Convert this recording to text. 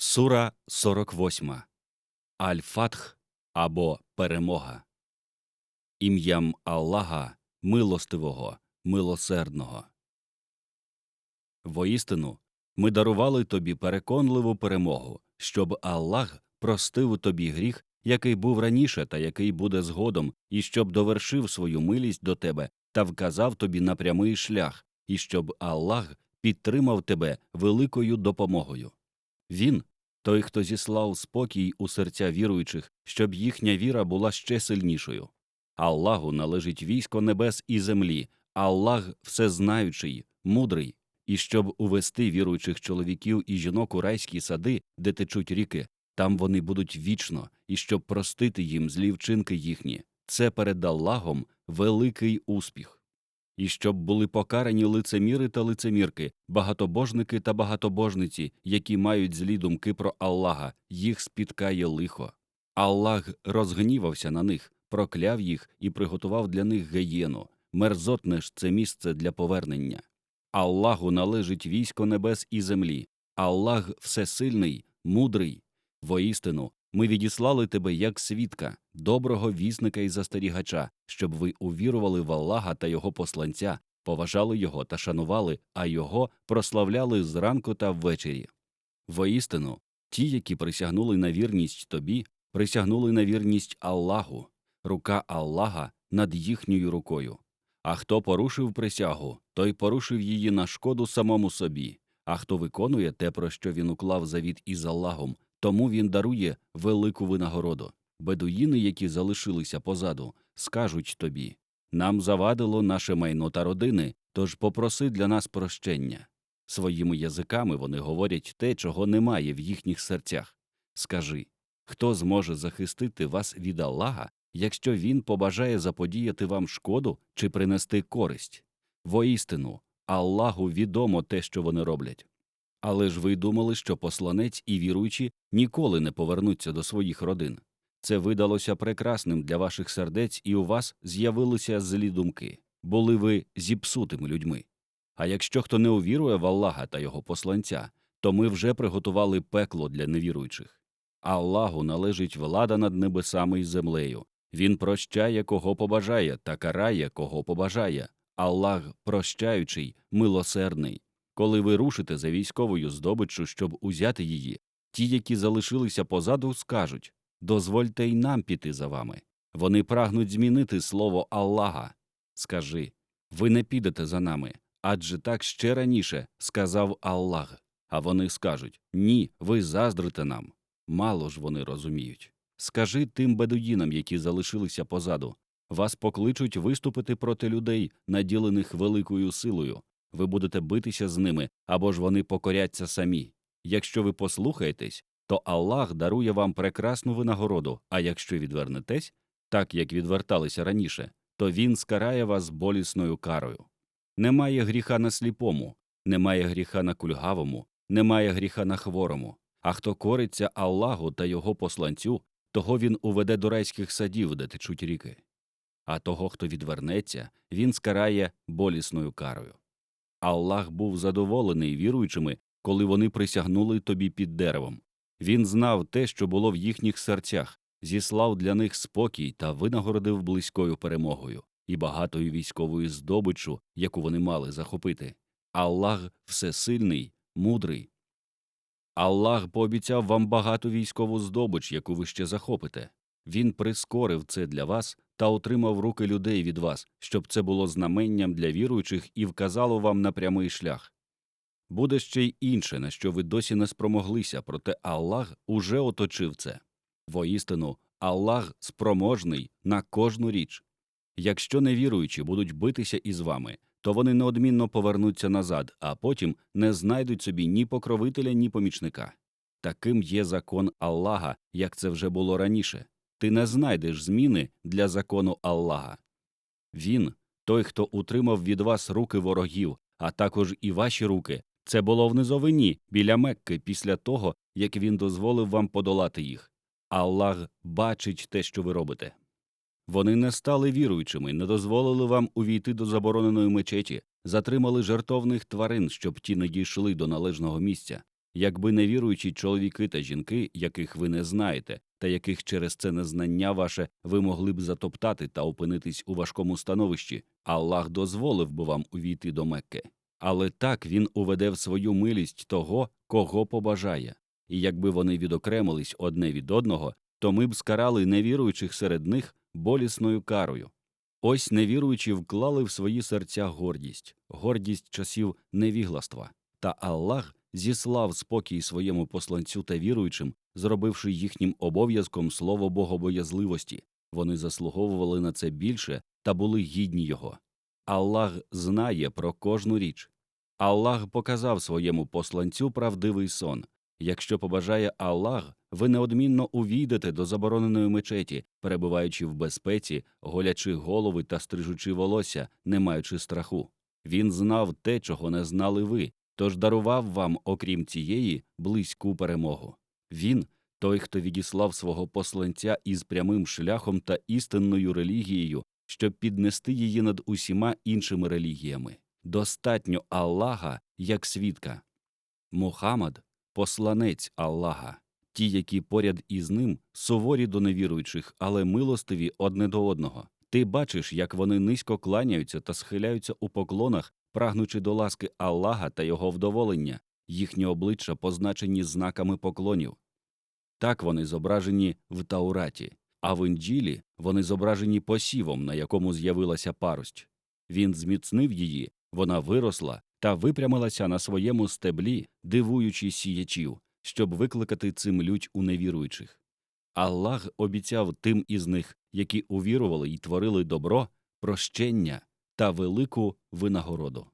Сура 48. Аль-Фатх або Перемога. Ім'ям Аллаха Милостивого, Милосердного. Воістину, ми дарували тобі переконливу перемогу, щоб Аллах простив тобі гріх, який був раніше та який буде згодом, і щоб довершив свою милість до тебе та вказав тобі на прямий шлях, і щоб Аллах підтримав тебе великою допомогою. Він той, хто зіслав спокій у серця віруючих, щоб їхня віра була ще сильнішою. Аллаху належить військо небес і землі, Аллах всезнаючий, мудрий, і щоб увести віруючих чоловіків і жінок у райські сади, де течуть ріки, там вони будуть вічно, і щоб простити їм злі вчинки їхні. Це перед Аллахом великий успіх і щоб були покарані лицеміри та лицемірки, багатобожники та багатобожниці, які мають злі думки про Аллаха, їх спіткає лихо. Аллах розгнівався на них, прокляв їх і приготував для них геєну. Мерзотне ж це місце для повернення. Аллаху належить військо небес і землі. Аллах всесильний, мудрий. Воістину, ми відіслали тебе як свідка, доброго вісника і застерігача, щоб ви увірували в Аллаха та його посланця, поважали його та шанували, а його прославляли зранку та ввечері. Воістину, ті, які присягнули на вірність тобі, присягнули на вірність Аллаху, рука Аллаха над їхньою рукою. А хто порушив присягу, той порушив її на шкоду самому собі, а хто виконує те, про що він уклав завіт із Аллахом, тому він дарує велику винагороду. Бедуїни, які залишилися позаду, скажуть тобі нам завадило наше майно та родини, тож попроси для нас прощення. Своїми язиками вони говорять те, чого немає в їхніх серцях. Скажи хто зможе захистити вас від Аллаха, якщо він побажає заподіяти вам шкоду чи принести користь? Воістину, Аллаху відомо те, що вони роблять. Але ж ви думали, що посланець і віруючі ніколи не повернуться до своїх родин. Це видалося прекрасним для ваших сердець, і у вас з'явилися злі думки. Були ви зіпсутими людьми. А якщо хто не увірує в Аллаха та його посланця, то ми вже приготували пекло для невіруючих. Аллаху належить влада над небесами і землею. Він прощає, кого побажає, та карає, кого побажає. Аллах прощаючий, милосердний. Коли ви рушите за військовою здобиччю, щоб узяти її, ті, які залишилися позаду, скажуть дозвольте й нам піти за вами. Вони прагнуть змінити слово Аллаха. Скажи ви не підете за нами, адже так ще раніше сказав Аллах. А вони скажуть Ні, ви заздрите нам. Мало ж вони розуміють. Скажи тим бедуїнам, які залишилися позаду. Вас покличуть виступити проти людей, наділених великою силою. Ви будете битися з ними, або ж вони покоряться самі. Якщо ви послухаєтесь, то Аллах дарує вам прекрасну винагороду, а якщо відвернетесь, так як відверталися раніше, то він скарає вас болісною карою. Немає гріха на сліпому, немає гріха на кульгавому, немає гріха на хворому. А хто кориться Аллаху та його посланцю, того він уведе до райських садів, де течуть ріки. А того, хто відвернеться, він скарає болісною карою. Аллах був задоволений віруючими, коли вони присягнули тобі під деревом. Він знав те, що було в їхніх серцях, зіслав для них спокій та винагородив близькою перемогою і багатою військовою здобиччю, яку вони мали захопити. Аллах всесильний, мудрий. Аллах пообіцяв вам багату військову здобич, яку ви ще захопите. Він прискорив це для вас та отримав руки людей від вас, щоб це було знаменням для віруючих і вказало вам на прямий шлях. Буде ще й інше, на що ви досі не спромоглися, проте Аллах уже оточив це. Воістину, Аллах спроможний на кожну річ. Якщо невіруючі будуть битися із вами, то вони неодмінно повернуться назад, а потім не знайдуть собі ні покровителя, ні помічника. Таким є закон Аллаха, як це вже було раніше. Ти не знайдеш зміни для закону Аллаха. Він той, хто утримав від вас руки ворогів, а також і ваші руки, це було в низовині біля Мекки після того, як він дозволив вам подолати їх. Аллах бачить те, що ви робите. Вони не стали віруючими, не дозволили вам увійти до забороненої мечеті, затримали жертовних тварин, щоб ті не дійшли до належного місця, Якби невіруючі чоловіки та жінки, яких ви не знаєте, та яких через це незнання ваше ви могли б затоптати та опинитись у важкому становищі, Аллах дозволив би вам увійти до Мекки. Але так він уведе в свою милість того, кого побажає. І якби вони відокремились одне від одного, то ми б скарали невіруючих серед них болісною карою. Ось невіруючі вклали в свої серця гордість, гордість часів невігластва. Та Аллах зіслав спокій своєму посланцю та віруючим, зробивши їхнім обов'язком слово богобоязливості. Вони заслуговували на це більше та були гідні його. Аллах знає про кожну річ. Аллах показав своєму посланцю правдивий сон. Якщо побажає Аллах, ви неодмінно увійдете до забороненої мечеті, перебуваючи в безпеці, голячи голови та стрижучи волосся, не маючи страху. Він знав те, чого не знали ви, тож дарував вам, окрім цієї, близьку перемогу. Він той, хто відіслав свого посланця із прямим шляхом та істинною релігією, щоб піднести її над усіма іншими релігіями. Достатньо Аллаха як свідка. Мухаммад – посланець Аллаха. Ті, які поряд із ним, суворі до невіруючих, але милостиві одне до одного. Ти бачиш, як вони низько кланяються та схиляються у поклонах, прагнучи до ласки Аллаха та його вдоволення, їхні обличчя позначені знаками поклонів. Так вони зображені в Таураті, а в Інджілі вони зображені посівом, на якому з'явилася парость. Він зміцнив її, вона виросла та випрямилася на своєму стеблі, дивуючи сіячів, щоб викликати цим лють у невіруючих. Аллах обіцяв тим із них, які увірували й творили добро, прощення та велику винагороду.